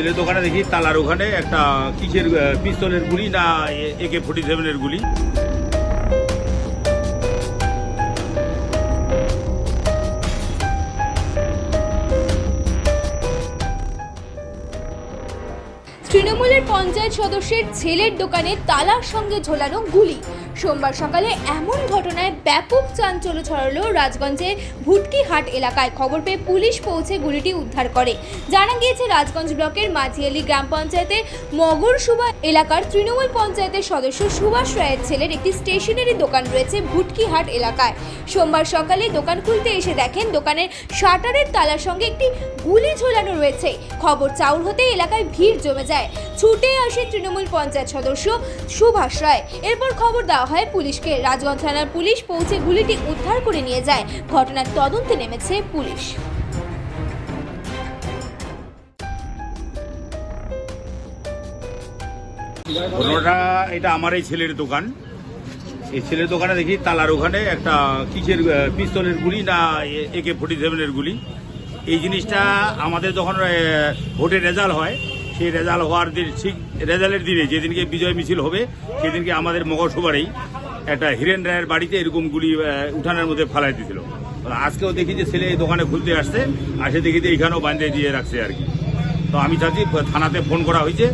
ছেলের দোকানে দেখি তালার ওখানে একটা কিসের পিস্তলের গুলি না একে ফোর্টি সেভেনের গুলি। তৃণমূলের পঞ্চায়েত সদস্যের ছেলের দোকানে তালার সঙ্গে ঝোলানো গুলি। সোমবার সকালে এমন ঘটনায় ব্যাপক চাঞ্চল্য ছড়ালো রাজগঞ্জের ভুটকিহাট এলাকায়। খবর পেয়ে পুলিশ পৌঁছে গুলিটি উদ্ধার করে। জানা গিয়েছে, রাজগঞ্জ ব্লকের মাঝিয়ালি গ্রাম পঞ্চায়েতের মগর মগরসুবা এলাকার তৃণমূল পঞ্চায়েতের সদস্য সুভাষ রায়ের ছেলের একটি স্টেশনারি দোকান রয়েছে ভুটকিহাট এলাকায়। সোমবার সকালে দোকান খুলতে এসে দেখেন, দোকানের শাটারের তালার সঙ্গে একটি গুলি ঝোলানো রয়েছে। খবর চাউর হতে এলাকায় ভিড় জমে যায়। ছুটে আসে তৃণমূল পঞ্চায়েত সদস্য সুভাষ রায়। এরপর খবর দেওয়া হয় পুলিশকে। রাজগঞ্জ থানার পুলিশ পৌঁছে গুলিটি উদ্ধার করে নিয়ে যায়। ঘটনার তদন্তে নেমেছে পুলিশ। ঘটনাটা এটা আমার এই ছেলের দোকান। এই ছেলের দোকানে দেখি তালার ওখানে একটা কিসের পিস্তলের গুলি না একে ফোর্টি সেভেনের গুলি। এই জিনিসটা আমাদের যখন ভোটের রেজাল্ট হয় সেই রেজাল্ট হওয়ার দিন, ঠিক রেজাল্টের দিনে যেদিনকে বিজয় মিছিল হবে, সেদিনকে আমাদের মগসুবারেই একটা হিরেন রায়ের বাড়িতে এরকম গুলি উঠানের মধ্যে ফালাই দিয়েছিল। আজকেও দেখি যে ছেলে এই দোকানে খুলতে আসছে আসে দেখি যে এইখানেও বাঁধে দিয়ে রাখছে আর কি। তো আমি চাচ্ছি থানাতে ফোন করা হয়েছে,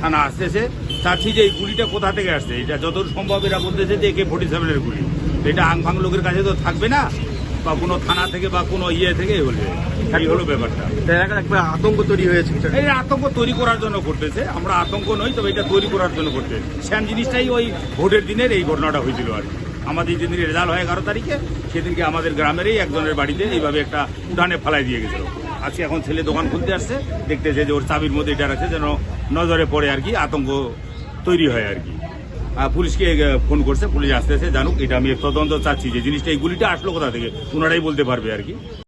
থানা আসতেছে, চাচ্ছি যে এই গুলিটা কোথা থেকে আসছে? এটা যত সম্ভব এরা বলতেছে যে একে ফোর্টি সেভেনের গুলি। এটা আংফাং লোকের কাছে তো থাকবে না? বা কোনো থানা থেকে বা কোনো ইয়ে থেকে হলে। এই হলো ব্যাপারটা। একবার আতঙ্ক তৈরি হয়েছে এই আতঙ্ক তৈরি করার জন্য করতেছে আমরা আতঙ্ক নই তবে এটা তৈরি করার জন্য করতে সেম জিনিসটাই ওই ভোটের দিনের এই ঘটনাটা হয়েছিল আর কি। আমাদের যেদিন রেজাল্ট হয় এগারো তারিখে সেদিনকে আমাদের গ্রামেরই একজনের বাড়িতে এইভাবে একটা উঠানে ফেলাই দিয়ে গেছিল। আজকে এখন ছেলে দোকান খুলতে আসছে দেখতেছে যে ওর চাবির মধ্যে এটা আছে যেন নজরে পড়ে আর কি আতঙ্ক তৈরি হয় আর কি। পুলিশকে ফোন করছে, পুলিশ আসতেছে জানুক, এটা আমি তদন্ত চাচ্ছি। যে জিনিসটা এই গুলিটা আসলো কোথা থেকে ওনারাই বলতে পারবে আর কি।